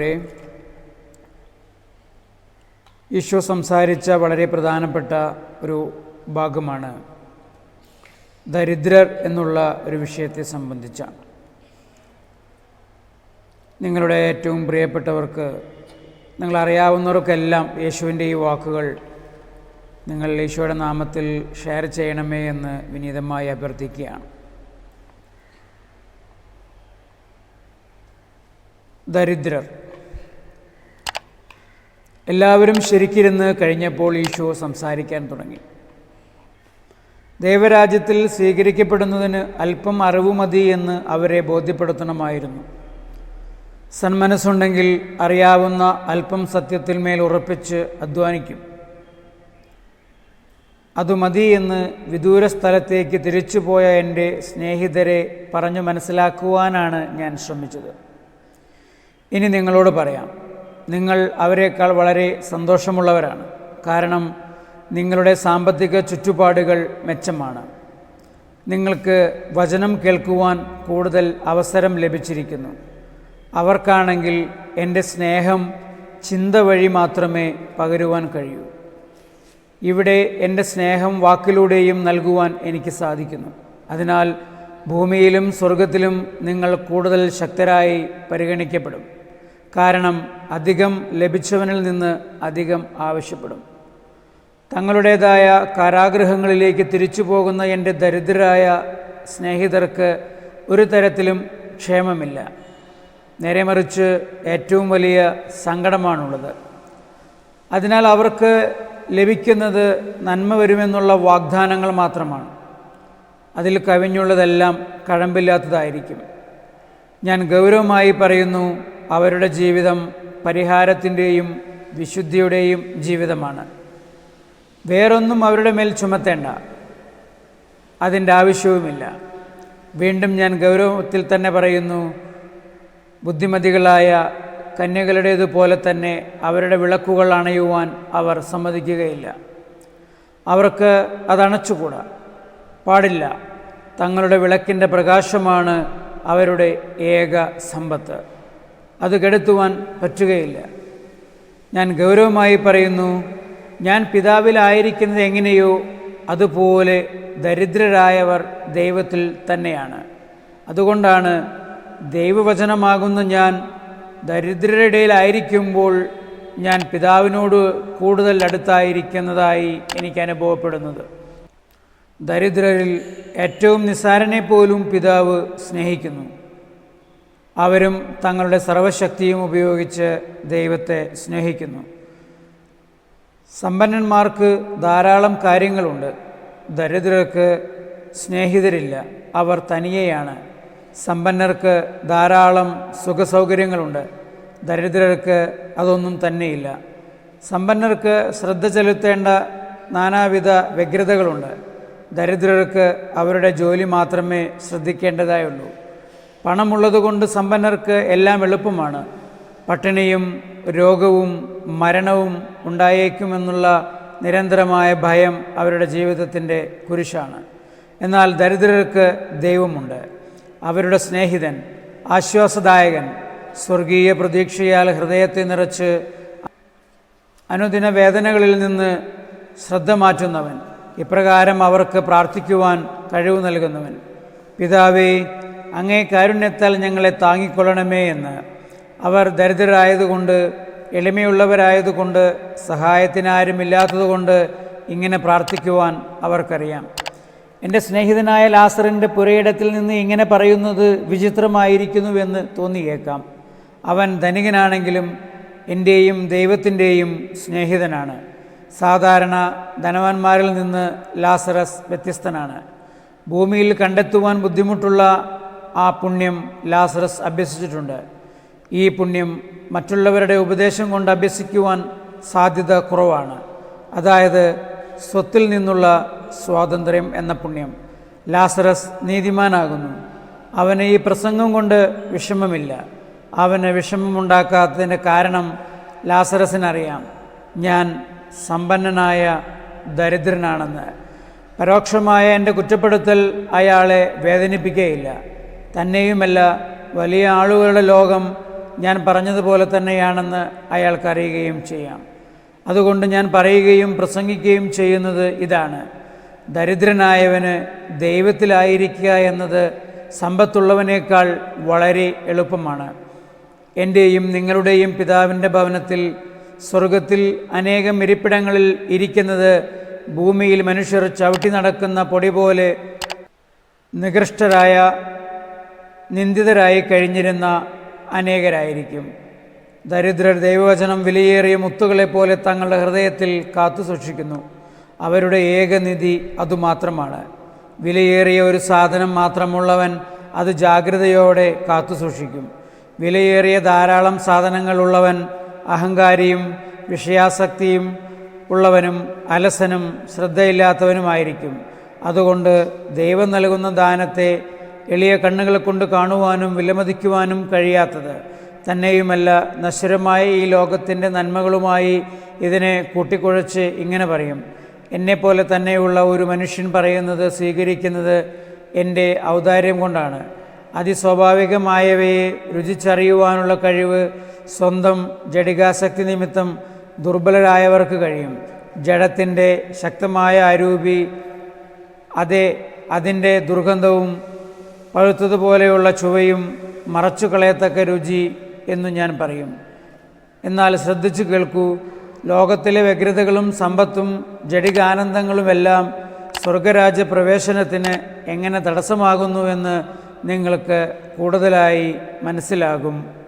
പ്രിയരെ ഈശോ സംസാരിച്ച വളരെ പ്രധാനപ്പെട്ട ഒരു ഭാഗമാണ് ദരിദ്രർ എന്നുള്ള ഒരു വിഷയത്തെ സംബന്ധിച്ചാണ് നിങ്ങളുടെ ഏറ്റവും പ്രിയപ്പെട്ടവർക്ക് നിങ്ങളറിയാവുന്നവർക്കെല്ലാം യേശുവിന്റെ ഈ വാക്കുകൾ നിങ്ങൾ ഈശോയുടെ നാമത്തിൽ ഷെയർ ചെയ്യണമേ എന്ന് വിനീതമായി അഭ്യർത്ഥിക്കുകയാണ്. ദരിദ്രർ എല്ലാവരും ശരിക്കിരുന്ന് കഴിഞ്ഞപ്പോൾ ഈശോ സംസാരിക്കാൻ തുടങ്ങി. ദേവരാജ്യത്തിൽ സ്വീകരിക്കപ്പെടുന്നതിന് അല്പം അറിവ് മതി എന്ന് അവരെ ബോധ്യപ്പെടുത്തണമായിരുന്നു. സന്മനസ്സുണ്ടെങ്കിൽ അറിയാവുന്ന അല്പം സത്യത്തിൽ മേൽ ഉറപ്പിച്ച് അധ്വാനിക്കും. അതു മതി എന്ന് വിദൂര സ്ഥലത്തേക്ക് തിരിച്ചുപോയ എന്റെ സ്നേഹിതരെ പറഞ്ഞു മനസ്സിലാക്കുവാനാണ് ഞാൻ ശ്രമിച്ചത്. ഇനി നിങ്ങളോട് പറയാം. നിങ്ങൾ അവരെക്കാൾ വളരെ സന്തോഷമുള്ളവരാണ്. കാരണം നിങ്ങളുടെ സാമ്പത്തിക ചുറ്റുപാടുകൾ മെച്ചമാണ്. നിങ്ങൾക്ക് വചനം കേൾക്കുവാൻ കൂടുതൽ അവസരം ലഭിച്ചിരിക്കുന്നു. അവർക്കാണെങ്കിൽ എന്റെ സ്നേഹം ചിന്ത വഴി മാത്രമേ പകരുവാൻ കഴിയൂ. ഇവിടെ എന്റെ സ്നേഹം വാക്കിലൂടെയും നൽകുവാൻ എനിക്ക് സാധിക്കുന്നു. അതിനാൽ ഭൂമിയിലും സ്വർഗത്തിലും നിങ്ങൾ കൂടുതൽ ശക്തരായി പരിഗണിക്കപ്പെടും. കാരണം അധികം ലഭിച്ചവനിൽ നിന്ന് അധികം ആവശ്യപ്പെടും. തങ്ങളുടേതായ കാരാഗ്രഹങ്ങളിലേക്ക് തിരിച്ചു പോകുന്ന എന്റെ ദരിദ്രരായ സ്നേഹിതർക്ക് ഒരു തരത്തിലും ക്ഷേമമില്ല. നേരെ മറിച്ച് ഏറ്റവും വലിയ സങ്കടമാണുള്ളത്. അതിനാൽ അവർക്ക് ലഭിക്കുന്നത് നന്മ വരുമെന്നുള്ള വാഗ്ദാനങ്ങൾ മാത്രമാണ്. അതിൽ കവിഞ്ഞുള്ളതെല്ലാം കഴമ്പില്ലാത്തതായിരിക്കും. ഞാൻ ഗൗരവമായി പറയുന്നു അവരുടെ ജീവിതം പരിഹാരത്തിന്റെയും വിശുദ്ധിയുടെയും ജീവിതമാണ്. വേറൊന്നും അവരുടെ മേൽ ചുമത്തേണ്ട. അതിന്റെ ആവശ്യവുമില്ല. വീണ്ടും ഞാൻ ഗൗരവത്തിൽ തന്നെ പറയുന്നു ബുദ്ധിമതികളായ കന്യകളുടേതുപോലെ തന്നെ അവരുടെ വിളക്കുകൾ അണയുവാൻ അവർ സമ്മതിക്കുകയില്ല. അവർക്ക് അതണച്ചുകൂടാ പാടില്ല. തങ്ങളുടെ വിളക്കിന്റെ പ്രകാശമാണ് അവരുടെ ഏക സമ്പത്ത്. അത് കെടുത്തുവാൻ പറ്റുകയില്ല. ഞാൻ ഗൗരവമായി പറയുന്നു ഞാൻ പിതാവിലായിരിക്കുന്നത് എങ്ങനെയോ അതുപോലെ ദരിദ്രരായവർ ദൈവത്തിൽ തന്നെയാണ്. അതുകൊണ്ടാണ് ദൈവവചനമാകുന്ന ഞാൻ ദരിദ്രരുടെ ഇടയിലായിരിക്കുമ്പോൾ ഞാൻ പിതാവിനോട് കൂടുതൽ അടുത്തായിരിക്കുന്നതായി എനിക്ക് അനുഭവപ്പെടുന്നത്. ദരിദ്രരിൽ ഏറ്റവും നിസ്സാരനെ പോലും പിതാവ് സ്നേഹിക്കുന്നു. അവരും തങ്ങളുടെ സർവശക്തിയും ഉപയോഗിച്ച് ദൈവത്തെ സ്നേഹിക്കുന്നു. സമ്പന്നന്മാർക്ക് ധാരാളം കാര്യങ്ങളുണ്ട്. ദരിദ്രർക്ക് സ്നേഹിതരില്ല. അവർ തനിയെയാണ്. സമ്പന്നർക്ക് ധാരാളം സുഖസൗകര്യങ്ങളുണ്ട്. ദരിദ്രർക്ക് അതൊന്നും തന്നെയില്ല. സമ്പന്നർക്ക് ശ്രദ്ധ ചെലുത്തേണ്ട നാനാവിധ വ്യഗ്രതകളുണ്ട്. ദരിദ്രർക്ക് അവരുടെ ജോലി മാത്രമേ ശ്രദ്ധിക്കേണ്ടതായുള്ളൂ. പണമുള്ളതുകൊണ്ട് സമ്പന്നർക്ക് എല്ലാം എളുപ്പമാണ്. പട്ടിണിയും രോഗവും മരണവും ഉണ്ടായേക്കുമെന്നുള്ള നിരന്തരമായ ഭയം അവരുടെ ജീവിതത്തിന്റെ കുരിശാണ്. എന്നാൽ ദരിദ്രർക്ക് ദൈവമുണ്ട്. അവരുടെ സ്നേഹിതൻ ആശ്വാസദായകൻ സ്വർഗീയ പ്രതീക്ഷയാൽ ഹൃദയത്തെ നിറച്ച് അനുദിന വേദനകളിൽ നിന്ന് ശ്രദ്ധ മാറ്റുന്നവൻ. ഇപ്രകാരം അവർക്ക് പ്രാർത്ഥിക്കുവാൻ കഴിവ് നൽകുന്നവൻ. പിതാവേ അങ്ങേ കാരുണ്യത്താൽ ഞങ്ങളെ താങ്ങിക്കൊള്ളണമേ എന്ന്. അവർ ദരിദ്രരായതുകൊണ്ട് എളിമയുള്ളവരായതുകൊണ്ട് സഹായത്തിനാരുമില്ലാത്തതുകൊണ്ട് ഇങ്ങനെ പ്രാർത്ഥിക്കുവാൻ അവർക്കറിയാം. എന്റെ സ്നേഹിതനായ ലാസറിന്റെ പുരയിടത്തിൽ നിന്ന് ഇങ്ങനെ പറയുന്നത് വിചിത്രമായിരിക്കുന്നുവെന്ന് തോന്നിയേക്കാം. അവൻ ധനികനാണെങ്കിലും എന്റെയും ദൈവത്തിന്റെയും സ്നേഹിതനാണ്. സാധാരണ ധനവാന്മാരിൽ നിന്ന് ലാസറസ് വ്യത്യസ്തനാണ്. ഭൂമിയിൽ കണ്ടെത്തുവാൻ ബുദ്ധിമുട്ടുള്ള ആ പുണ്യം ലാസറസ് അഭ്യസിച്ചിട്ടുണ്ട്. ഈ പുണ്യം മറ്റുള്ളവരുടെ ഉപദേശം കൊണ്ട് അഭ്യസിക്കുവാൻ സാധ്യത കുറവാണ്. അതായത് സ്വത്തിൽ നിന്നുള്ള സ്വാതന്ത്ര്യം എന്ന പുണ്യം. ലാസറസ് നീതിമാനാകുന്നു. അവന് ഈ പ്രസംഗം കൊണ്ട് വിഷമമില്ല. അവന് വിഷമമുണ്ടാക്കാത്തതിന്റെ കാരണം ലാസറസിനറിയാം. ഞാൻ സമ്പന്നനായ ദരിദ്രനാണെന്ന്. പരോക്ഷമായ എന്റെ കുറ്റപ്പെടുത്തൽ അയാളെ വേദനിപ്പിക്കുകയില്ല തന്നെയുമല്ല വലിയ ആളുകളുടെ ലോകം ഞാൻ പറഞ്ഞതുപോലെ തന്നെയാണെന്ന് അയാൾക്കറിയുകയും ചെയ്യാം. അതുകൊണ്ട് ഞാൻ പറയുകയും പ്രസംഗിക്കുകയും ചെയ്യുന്നത് ഇതാണ്. ദരിദ്രനായവന് ദൈവത്തിലായിരിക്കുക എന്നത് സമ്പത്തുള്ളവനേക്കാൾ വളരെ എളുപ്പമാണ്. എന്റെയും നിങ്ങളുടെയും പിതാവിന്റെ ഭവനത്തിൽ സ്വർഗത്തിൽ അനേകം ഇരിപ്പിടങ്ങളിൽ ഇരിക്കുന്നത് ഭൂമിയിൽ മനുഷ്യർ ചവിട്ടി നടക്കുന്ന പൊടി പോലെ നികൃഷ്ടരായ നിന്ദിതരായി കഴിഞ്ഞിരുന്ന അനേകരായിരിക്കും. ദരിദ്രർ ദൈവവചനം വിലയേറിയ മുത്തുകളെപ്പോലെ തങ്ങളുടെ ഹൃദയത്തിൽ കാത്തു സൂക്ഷിക്കുന്നു. അവരുടെ ഏകനിധി അതുമാത്രമാണ്. വിലയേറിയ ഒരു സാധനം മാത്രമുള്ളവൻ അത് ജാഗ്രതയോടെ കാത്തു സൂക്ഷിക്കും. വിലയേറിയ ധാരാളം സാധനങ്ങളുള്ളവൻ അഹങ്കാരിയും വിഷയാസക്തിയും ഉള്ളവനും അലസനും ശ്രദ്ധയില്ലാത്തവനുമായിരിക്കും. അതുകൊണ്ട് ദൈവം നൽകുന്ന ദാനത്തെ എളിയ കണ്ണുകളെ കൊണ്ട് കാണുവാനും വിലമതിക്കുവാനും കഴിയാത്തത്. തന്നെയുമല്ല നശ്വരമായ ഈ ലോകത്തിന്റെ നന്മകളുമായി ഇതിനെ കൂട്ടിക്കുഴച്ച് ഇങ്ങനെ പറയും. എന്നെപ്പോലെ തന്നെയുള്ള ഒരു മനുഷ്യൻ പറയുന്നത് സ്വീകരിക്കുന്നത് എന്റെ ഔദാര്യം കൊണ്ടാണ്. അതിസ്വാഭാവികമായവയെ രുചിച്ചറിയുവാനുള്ള കഴിവ് സ്വന്തം ജഡികാസക്തി നിമിത്തം ദുർബലരായവർക്ക് കഴിയും. ജഡത്തിന്റെ ശക്തമായ അരൂപി അതെ അതിന്റെ ദുർഗന്ധവും പഴുത്തതുപോലെയുള്ള ചുവയും മറച്ചു കളയത്തക്ക രുചി എന്ന് ഞാൻ പറയും. എന്നാൽ ശ്രദ്ധിച്ചു കേൾക്കൂ ലോകത്തിലെ വ്യഗ്രതകളും സമ്പത്തും ജടികാനന്ദങ്ങളുമെല്ലാം സ്വർഗരാജ്യ പ്രവേശനത്തിന് എങ്ങനെ തടസ്സമാകുന്നുവെന്ന് നിങ്ങൾക്ക് കൂടുതലായി മനസ്സിലാകും.